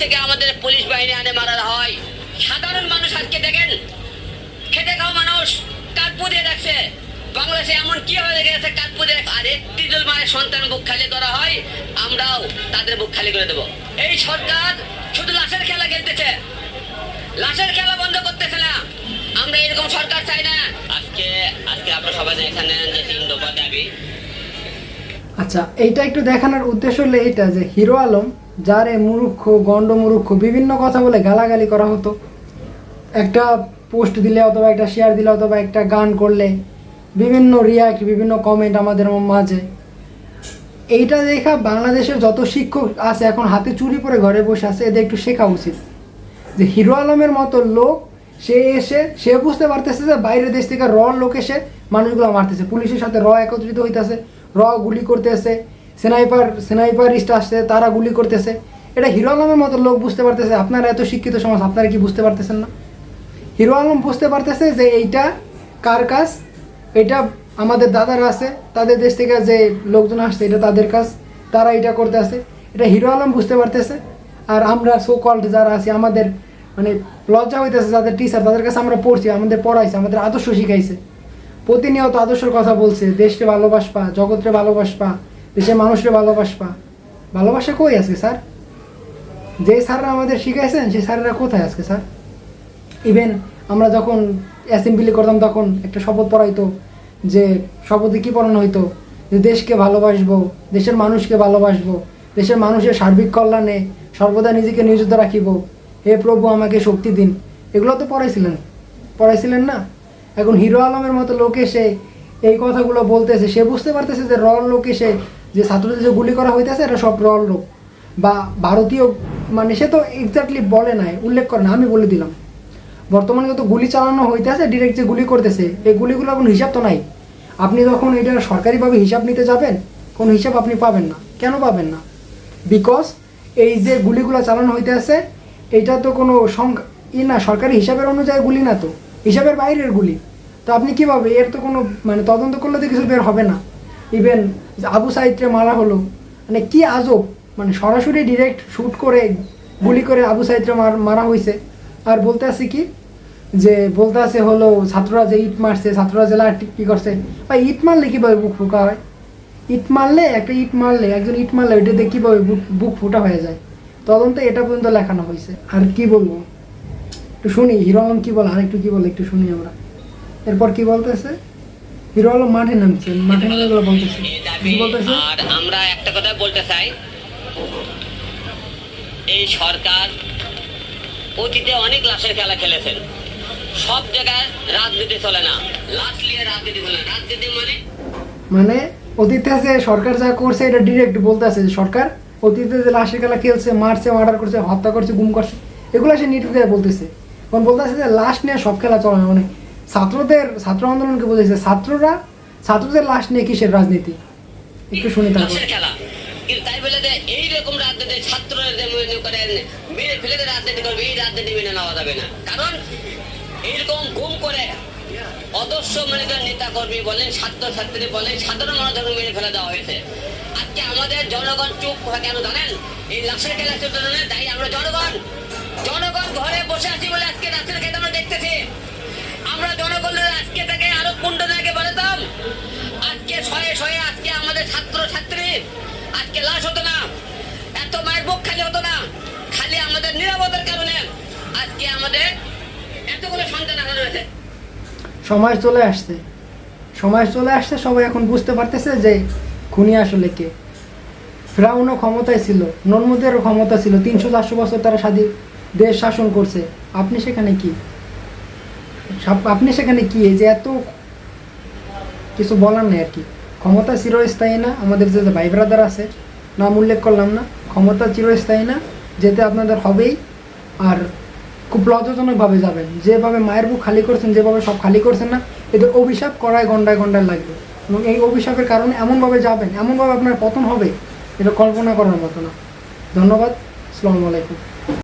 থেকে আমাদের পুলিশ বাহিনী আনে মারা হয়। সাধারণ মানুষ আজকে দেখেন, খেটে খাওয়া মানুষ কাঠপু দিয়ে রাখছে। বাংলাদেশে এমন কি হয়ে গেছে কাঠপু দিয়ে আর একটি মায়ের সন্তান বুক খালি করা হয়, আমরাও তাদের বুক খালি করে দেব। এই সরকার শুধু লাশের খেলা খেলতেছে। লাশের খেলা বন্ধ করতেছে না। আমরা এরকম সরকার চাই না। আজকে আজকে আমরা সবাই এখানে যে তিন দফা দাবি। আচ্ছা এইটা একটু দেখানোর উদ্দেশ্য হলো এইটা যে হিরো আলম যারে মুরুক্ষ, গণ্ড মুরুক্ষ, বিভিন্ন কথা বলে গালাগালি করা হতো। একটা পোস্ট দিলে অথবা একটা শেয়ার দিলে অথবা একটা গান করলে, বিভিন্ন রিয়াক্ট বিভিন্ন কমেন্ট আমাদের মাঝে। এইটা দেখা বাংলাদেশের যত শিক্ষক আছে এখন হাতে চুরি পরে ঘরে বসে আছে, এদের একটু শেখা উচিত। যে হিরো আলমের মতো লোক, সে এসে, সে বুঝতে পারতেছে যে বাইরের দেশ থেকে র লোক এসে মানুষগুলো মারতেছে। পুলিশের সাথে র একত্রিত হইতেছে, র গুলি করতেছে। স্নাইপার, স্নাইপারিস্ট আসছে, তারা গুলি করতেছে। এটা হিরো আলমের মতো লোক বুঝতে পারতেছে, আপনারা এত শিক্ষিত সমাজ, আপনারা কি বুঝতে পারতেছেন না? হিরো আলম বুঝতে পারতেছে যে এইটা কার কাজ? এটা আমাদের দাদারা আছে, তাদের দেশ থেকে যে লোকজন আসছে, এটা তাদের কাজ, তারা এটা করতে আছে। এটা হিরো আলম বুঝতে পারতেছে, আর আমরা সো কল্ড যারা আছি, আমাদের মানে লজ্জা হইতেছে যাদের টিচার তাদের কাছে আমরা পড়ছি, আমাদের পড়াইছে, আমাদের আদর্শ শিখাইছে। প্রতিনিয়ত আদর্শের কথা বলছে, দেশকে ভালোবাসপা জগৎরে ভালোবাসপা দেশের মানুষকে ভালোবাসপা ভালোবাসা কই আজকে, স্যার? যে স্যাররা আমাদের শিখাইছেন, সেই স্যাররা কোথায় আজকে, স্যার? ইভেন আমরা যখন অ্যাসেম্বলি করতাম, তখন একটা শপথ পড়াইতো যে শপথে কী পড়ানো হইতো? যে দেশকে ভালোবাসবো, দেশের মানুষকে ভালোবাসবো, দেশের মানুষের সার্বিক কল্যাণে সর্বদা নিজেকে নিয়োজিত রাখিব। হে প্রভু, আমাকে শক্তি দিন। এগুলো তো পড়াইছিলেন। পড়াইছিলেন না? এখন হিরো আলমের মতো লোক এসে এই কথাগুলো বলতেছে, সে বুঝতে পারতেছে যে রল লোক এসে যে ছাত্রদের যে গুলি করা হইতেছে, এটা সব রল লোক। বা ভারতীয় মানে সে তো এক্স্যাক্টলি বলে নাই, উল্লেখ করে না আমি বলে দিলাম। বর্তমানে যত গুলি চালানো হইতেছে ডিরেক্ট যে গুলি করতেছে, এই গুলিগুলো কোনো হিসাব তো নাই। আপনি যখন এটা সরকারিভাবে হিসাব নিতে যাবেন, কোনো হিসাব আপনি পাবেন না। কেন পাবেন না? বিকজ এই যে গুলিগুলো চালানো হইতেছে, এটা তো কোনো সংখ্যা ই না, সরকারি হিসাবের অনুযায়ী গুলি না তো। হিসাবের বাইরের গুলি। তো আপনি কীভাবে? এর তো কোনো মানে তদন্ত করলে তো কিছু বের হবে না। ইভেন আবু সাইদকে মারা হলো। মানে কি আজব। মানে সরাসরি ডিরেক্ট শ্যুট করে, গুলি করে আবু সাইদকে মারা হয়েছে আর বলতে আছে কি? যে বলতে আছে হলো ছাত্ররা যে ইট মারছে, ছাত্ররা লাঠি কি করছে। বা ইট মারলে কীভাবে বুক ফুকা হয়? ইট মারলে, একটা ইট মারলে, একজন ইট মারলে ওইটা দিয়ে কীভাবে বুক বুক ফুটা হয়ে যায়? তদন্তে এটা পর্যন্ত লেখানো হয়েছে আর কি বলব? একটু শুনি, হিরো আলম কি বলে? আর একটু কি বলে? একটু শুনি আমরা। এরপর কি বলতেছে? হিরো আলম মাঠে নামছে মাঠে নামে এগুলো বলতেছে। বলতেছে? আর আমরা একটা কথা বলতে চাই। এই সরকার অতীতে অনেক লাশের খেলা খেলেছেন। সব জায়গায় রাজনীতি চলে না। লাশ নিয়ে রাজনীতি চলে না। রাজনীতি মানে? মানে অতীতে যে সরকার যা করছে এটা ডিরেক্ট বলতে আছে যে সরকার অতীতে যে লাশের খেলা খেলছে মারছে মার্ডার করছে হত্যা করছে গুম করছে এগুলো সে নির্দ্বিধায় বলতেছে। কারণ বলতেছে যে লাশ নিয়ে সব খেলা চলে না মানে ছাত্রদের, ছাত্র আন্দোলনকে বোঝাইছে, ছাত্ররা, ছাত্রদের লাশ নিয়ে কিসের রাজনীতি? একটু শুনি তারপর। কিন্তু তাই বলে যে রাজনীতি ছাত্ররা যে মনে করেন রাজনীতি করবে, এই রাজনীতি মেনে নেওয়া যাবে না। কারণ এইরকম গুম করে অদর্শ মনে নেতা কর্মী বলেন ছাত্র ছাত্রী বলেন, সাধারণ মানুষদের মেরে দেওয়া হয়েছে। আজকে আমাদের জনগণ চুপ হয় কেন জানেন? এই লাশের খেলা চলতে তাই আমরা জনগণ জনগণ ঘরে বসে আছি বলে আজকে লাশের খেলা আমরা দেখতেছি। আমরা জনগণের আজকে থেকে আরও কুণ্ড আগে বাড়াতাম। আজকে শয়ে শয়ে আজকে আমাদের ছাত্র ছাত্রী আজকে লাশ হতো না, এত মায়ের বুক খালি হতো না, খালি আমাদের নিরাপত্তার কারণে আজকে আমাদের এতগুলো সন্তান হারানো হয়েছে সময় চলে আসছে। সময় চলে আসছে, সবাই এখন বুঝতে পারতেছে যে খুনি আসলে কে। ফ্রাউনও ক্ষমতায় ছিল নর্মদেরও ক্ষমতা ছিল, তিনশো চারশো বছর তারা স্বাধীন দেশ শাসন করছে। আপনি সেখানে কি? সব- আপনি সেখানে কি এই যে এত কিছু বলার নেই আর কি? ক্ষমতা চিরস্থায়ী না, আমাদের যে ভাই ব্রাদার আছে, নাম উল্লেখ করলাম না, ক্ষমতা চিরস্থায়ী না, যেতে আপনাদের হবেই, আর খুব লজ্জাজনকভাবে যাবেন। যেভাবে মায়ের বুক খালি করছেন, যেভাবে সব খালি করছেন না, এদের অভিশাপ করায় গন্ডায় গন্ডায় লাগবে। এবং এই অভিশাপের কারণে এমনভাবে যাবেন, এমনভাবে আপনার পতন হবে, এটা কল্পনা করার মতো না। ধন্যবাদ, আসসালামু আলাইকুম।